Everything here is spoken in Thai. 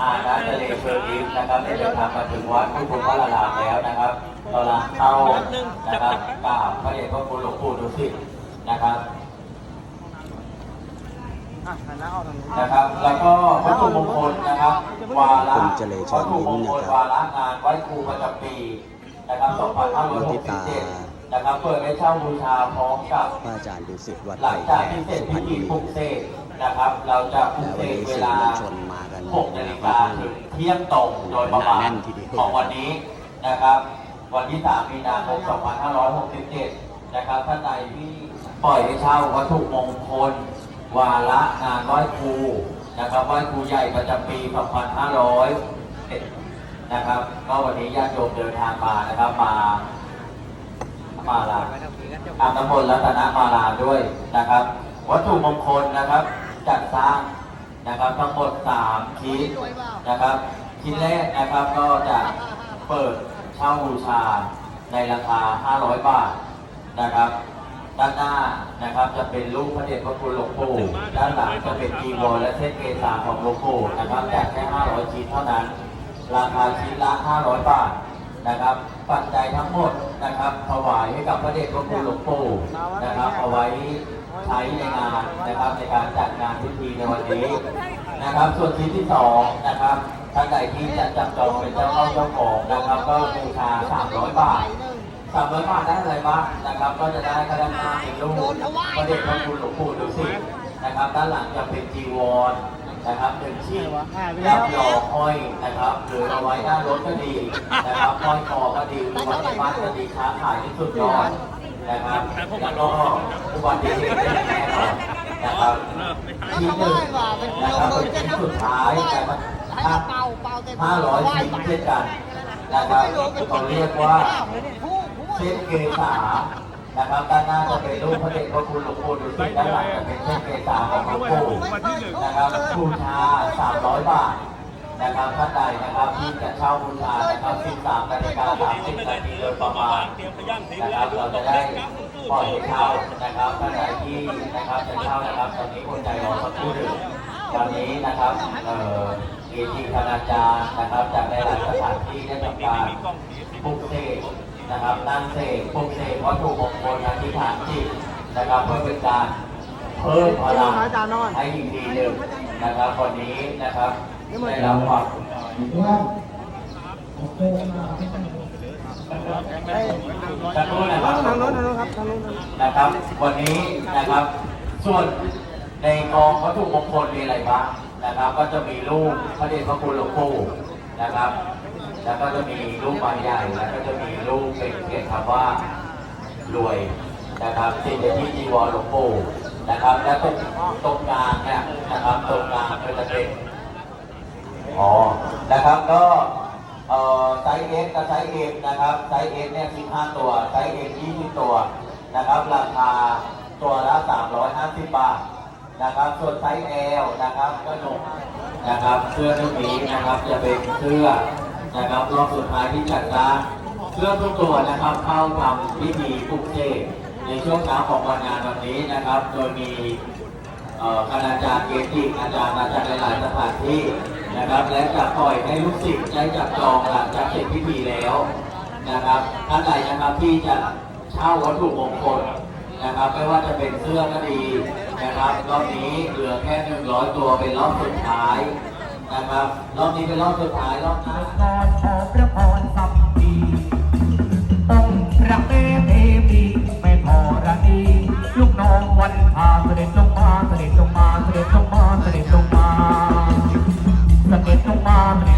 อาณาทะเลเชิญยิ้มนะครับได้เดินทางมาถึงวัดพุทธวรารามแล้วนะครับกำลังเข้านะครับกราบพระเดชพระคุณหลวงปู่ดุสิตนะครับอะหันหน้าออกทางนู้นนะครับแล้วก็วัตถุมงคลนะครับวาระคุณเจริญเชิวัตญถุยิ้มมงคลนะครับวาระงานไหว้ครูประจำปีนะครับ2567นะครับเปิดให้เช่าบูชาพร้อมกับพระอาจารย์ดุสิตวัดหลัไผ่งแขจากกที่เสร็จสุพรพิรณธีบุรีปลุกเสกนะครับ เราจะปลุกและเสวันกนี้เวสื่อลา มวลชนมากัน6นาฬิค่อนกาข้างถึงเที่ยงตรงโดยประมาณแน่นทีเดียวของวันนี้นะครับ วันที่ 3 มีนาคม 2567 นะครับท่านใดที่ปล่อยให้เช่าวัตถุมงคล วาระงานไหว้ครูนะครับไหว้ครูใหญ่ประจำปี 2500นะครับ ก็วันนี้ญาติโยมเดินทางมานะครับมามาลาไปทางนี้กันเดี๋ยวอาตำบลรัตนมาลาด้วยนะครับ วัตถุมงคลนะครับ จัดสร้าง นะครับทั้งหมด3ชิ้นนะครับชิ้นแรกนะครับก็จะเปิดเช่าบูชาในราคา 500 บาทนะครับ ด้านหน้านะครับจะเป็นรูปพระเดชพระคุณหลวงปู่ด้านหลังจะเป็นจีวรและเส้นเกษาของหลวงปู่นะครับจัดแค่ 500 ชิ้นเท่านั้น ราคาชิ้นละ 500 บาทนะครับปัจจัยทั้งหมดนะครับถวายให้กับพระเดชพระคุณหลวงปู่นะครับเอาไว้ ใช้ในงานนะครับในการจัดงานพิธีในวันนี้นะครับ ส่วนชิ้นที่สองนะครับท่านใดที่จะจับจองเป็นเจ้าเข้าเจ้าของนะครับ ก็บูชา300 บาทสามร้อยบาทได้อะไรบ้างนะครับ ก็จะได้กระดานหน้าเป็นรูปพระเดชพระคุณหลวงปู่ดุสินะครับ ด้านหลังจะเป็นจีวรนะครับหนึ่งชิ้นรับรอห้อยนะครับหรือเอาไว้หน้ารถก็ดีนะครับห้อยคอก็ดีหรือไว้ในบ้านก็ดีค้าขายที่สุดยอด นะครับแล้วก็อุบัติเหตุไม่แน่นอนนะครับชิ้นหนึ่งนะครับเป็นสุดท้ายนะครับห้าร้อยชิ้นเช่นกันนะครับเขาเรียกว่าเส้นเกษานะครับด้านหน้าจะเป็นรูปพระเดชพระคุณหลวงปู่ดุสิตด้านหลังจะเป็นเส้นเกษาของหลวงปู่นะครับบูชา300บาท นะครับท่านใดนะครับที่จะเช่าบูชานะครับ13นาฬิกา30นาทีโดยประมาณนะครับเราจะได้ปล่อยให้เช่านะครับท่านใดที่นะครับจะเช่านะครับ ตอนนี้คนใจรอสักครู่หนึ่งตอนนี้นะครับเอ่อเอจีคณาจารย์นะครับจากหลายๆสถานที่ได้ทำการปลุกเสกนะครับนั่งเสกปลุกเสกวัตถุมงคลอธิษฐานจิตนะครับเพื่อเป็นการเพิ่มพลังให้อีกทีหนึ่งนะครับวันนี้นะครับ ได้รับความเฮ้ยจะรู้นะครับทางโน้นทางโน้นครับทางโน้นทางโน้นนะครับ วันนี้นะครับ ส่วนในกองวัตถุมงคลมีอะไรบ้างนะครับ ก็จะมีรูปพระเดชพระคุณหลวงปู่นะครับ แล้วก็จะมีรูปบางใหญ่แล้วก็จะมีรูปเป็นเขียนคำว่ารวยนะครับติดอยู่ที่จีวรหลวงปู่นะครับ และตรงตรงกลางเนี่ยนะครับตรงกลางก็จะเป็น อ๋อ นะครับ ก็เอ่อไซส์เอสกับไซส์เอ็มนะครับ ไซส์เอสเนี่ย 15 ตัว ไซส์เอ็ม20 ตัว นะครับ ราคาตัวละ 350 บาท นะครับ ส่วนไซส์ L นะครับ ก็หนุ่มนะครับ เสื้อตัวนี้นะครับ จะเป็นเสื้อ นะครับ รอบสุดท้ายที่จัดร้านเสื้อทุกตัวนะครับ เข้าทำพิธีปลุกเสกในช่วงเช้าของวันงานวันนี้นะครับ โดยมีเอ่อคณาจารย์เกจิอาจารย์มาจากหลายๆสถานที่ นะครับ และจะปล่อยให้ลูกศิษย์ได้จับจองหลังจากเสร็จพิธีแล้วนะครับท่านใดนะครับที่จะเช่าวัตถุมงคลนะครับ ไม่ว่าจะเป็นเสื้อก็ดีนะครับรอบนี้เหลือแค่หนึ่งร้อยตัวเป็นรอบสุดท้ายนะครับรอบนี้เป็นรอบสุดท้ายรอบหน้าพรขอพระพรสัมปีองพระเมเทวีไม่พอระนีลูกน้องวันพาเสด็จลงมาเสด็จลงมาเสด็จลงมาเสด็จลงมา abre.